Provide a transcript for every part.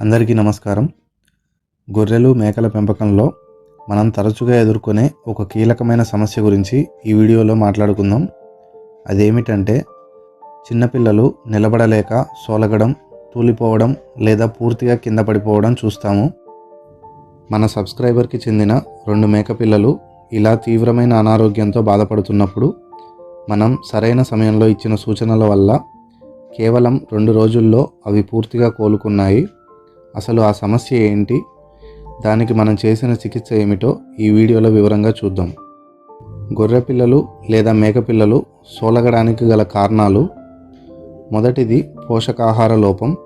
అందరికీ నమస్కారం. గొర్రెలు మేకల పెంపకంలో మనం తరచుగా ఎదుర్కొనే ఒక కీలకమైన సమస్య గురించి ఈ వీడియోలో మాట్లాడుకుందాం. అదేమిటంటే చిన్నపిల్లలు నిలబడలేక సోలగడం తూలిపోవడం లేదా పూర్తిగా కింద పడిపోవడం చూస్తాము. మన సబ్స్క్రైబర్కి చెందిన రెండు మేకపిల్లలు ఇలా తీవ్రమైన అనారోగ్యంతో బాధపడుతున్నప్పుడు మనం సరైన సమయంలో ఇచ్చిన సూచనల వల్ల కేవలం రెండు రోజుల్లో అవి పూర్తిగా కోలుకున్నాయి. అసలు ఆ సమస్య ఏంటి? దానికి మనం చేసిన చికిత్స ఏమిటో ఈ వీడియోలో వివరంగా చూద్దాం. గొర్రె పిల్లలు లేదా మేకపిల్లలు సోలగడానికి గల కారణాలు. మొదటిది పోషకాహార లోపం.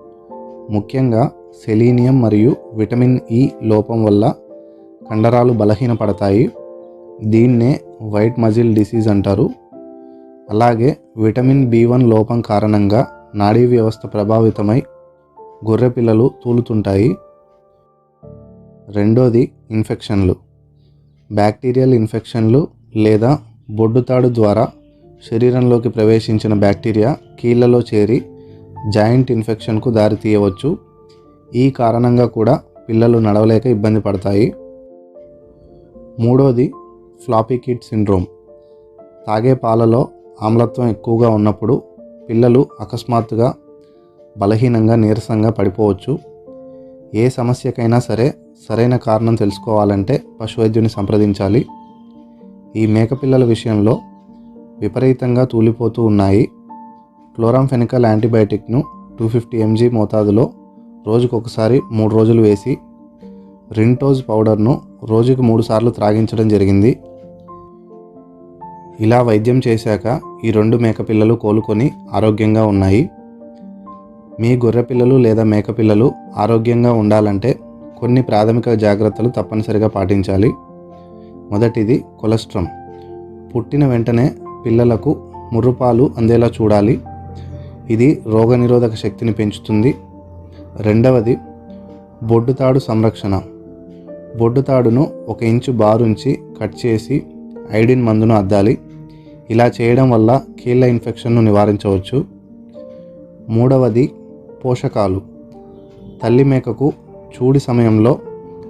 ముఖ్యంగా సెలీనియం మరియు విటమిన్ ఇ లోపం వల్ల కండరాలు బలహీనపడతాయి. దీన్నే వైట్ మజిల్ డిసీజ్ అంటారు. అలాగే విటమిన్ బి వన్ లోపం కారణంగా నాడీ వ్యవస్థ ప్రభావితమై గొర్రె పిల్లలు తూలుతుంటాయి. రెండోది ఇన్ఫెక్షన్లు. బ్యాక్టీరియల్ ఇన్ఫెక్షన్లు లేదా బొడ్డుతాడు ద్వారా శరీరంలోకి ప్రవేశించిన బ్యాక్టీరియా కీళ్ళలో చేరి జాయింట్ ఇన్ఫెక్షన్కు దారితీయవచ్చు. ఈ కారణంగా కూడా పిల్లలు నడవలేక ఇబ్బంది పడతాయి. మూడోది ఫ్లాపీ కిడ్ సిండ్రోమ్. తాగే పాలలో ఆమ్లత్వం ఎక్కువగా ఉన్నప్పుడు పిల్లలు అకస్మాత్తుగా బలహీనంగా నీరసంగా పడిపోవచ్చు. ఏ సమస్యకైనా సరే సరైన కారణం తెలుసుకోవాలంటే పశువైద్యుని సంప్రదించాలి. ఈ మేకపిల్లల విషయంలో విపరీతంగా తూలిపోతూ ఉన్నాయి. క్లోరాంఫెనికల్ యాంటీబయాటిక్ను టూ ఫిఫ్టీ ఎంజీ మోతాదులో రోజుకొకసారి మూడు రోజులు వేసి రింటోజ్ పౌడర్ను రోజుకు మూడు సార్లు త్రాగించడం జరిగింది. ఇలా వైద్యం చేశాక ఈ రెండు మేకపిల్లలు కోలుకొని ఆరోగ్యంగా ఉన్నాయి. మీ గొర్రెపిల్లలు లేదా మేకపిల్లలు ఆరోగ్యంగా ఉండాలంటే కొన్ని ప్రాథమిక జాగ్రత్తలు తప్పనిసరిగా పాటించాలి. మొదటిది కొలెస్ట్రామ్ పుట్టిన వెంటనే పిల్లలకు ముర్రుపాలు అందేలా చూడాలి. ఇది రోగనిరోధక శక్తిని పెంచుతుంది. రెండవది బొడ్డుతాడు సంరక్షణ. బొడ్డుతాడును ఒక ఇంచు బారుంచి కట్ చేసి ఐడిన్ మందును అద్దాలి. ఇలా చేయడం వల్ల కీళ్ళ ఇన్ఫెక్షన్ను నివారించవచ్చు. మూడవది పోషకాలు. తల్లి మేకకు చూడి సమయంలో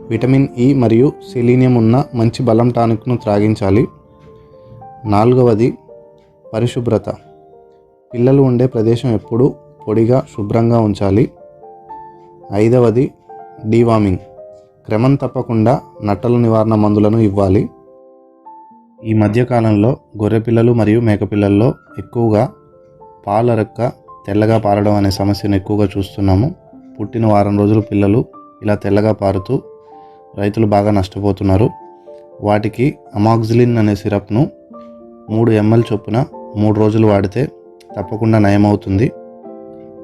విటమిన్ ఇ మరియు సెలీనియం ఉన్న మంచి బలం టానిక్ను త్రాగించాలి. నాలుగవది పరిశుభ్రత. పిల్లలు ఉండే ప్రదేశం ఎప్పుడూ పొడిగా శుభ్రంగా ఉంచాలి. ఐదవది డీవామింగ్ క్రమం తప్పకుండా నట్టల నివారణ మందులను ఇవ్వాలి. ఈ మధ్యకాలంలో గొర్రెపిల్లలు మరియు మేకపిల్లల్లో ఎక్కువగా పాలరక్క తెల్లగా పారడం అనే సమస్యను ఎక్కువగా చూస్తున్నాము. పుట్టిన వారం రోజులు పిల్లలు ఇలా తెల్లగా పారుతూ రైతులు బాగా నష్టపోతున్నారు. వాటికి అమాక్సిలిన్ అనే సిరప్ను మూడు ఎంఎల్ చొప్పున మూడు రోజులు వాడితే తప్పకుండా నయమవుతుంది.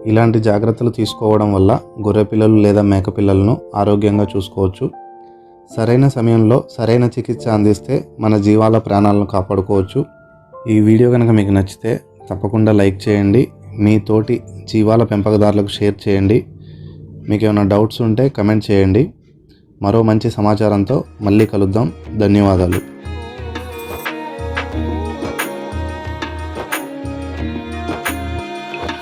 ఇలాంటి జాగ్రత్తలు తీసుకోవడం వల్ల గొర్రె పిల్లలు లేదా మేక పిల్లలను ఆరోగ్యంగా చూసుకోవచ్చు. సరైన సమయంలో సరైన చికిత్స అందిస్తే మన జీవాల ప్రాణాలను కాపాడుకోవచ్చు. ఈ వీడియో కనుక మీకు నచ్చితే తప్పకుండా లైక్ చేయండి. మీ తోటి జీవాల పెంపకదారులకు షేర్ చేయండి. మీకు ఏమైనా డౌట్స్ ఉంటే కమెంట్ చేయండి. మరో మంచి సమాచారంతో మళ్ళీ కలుద్దాం. ధన్యవాదాలు.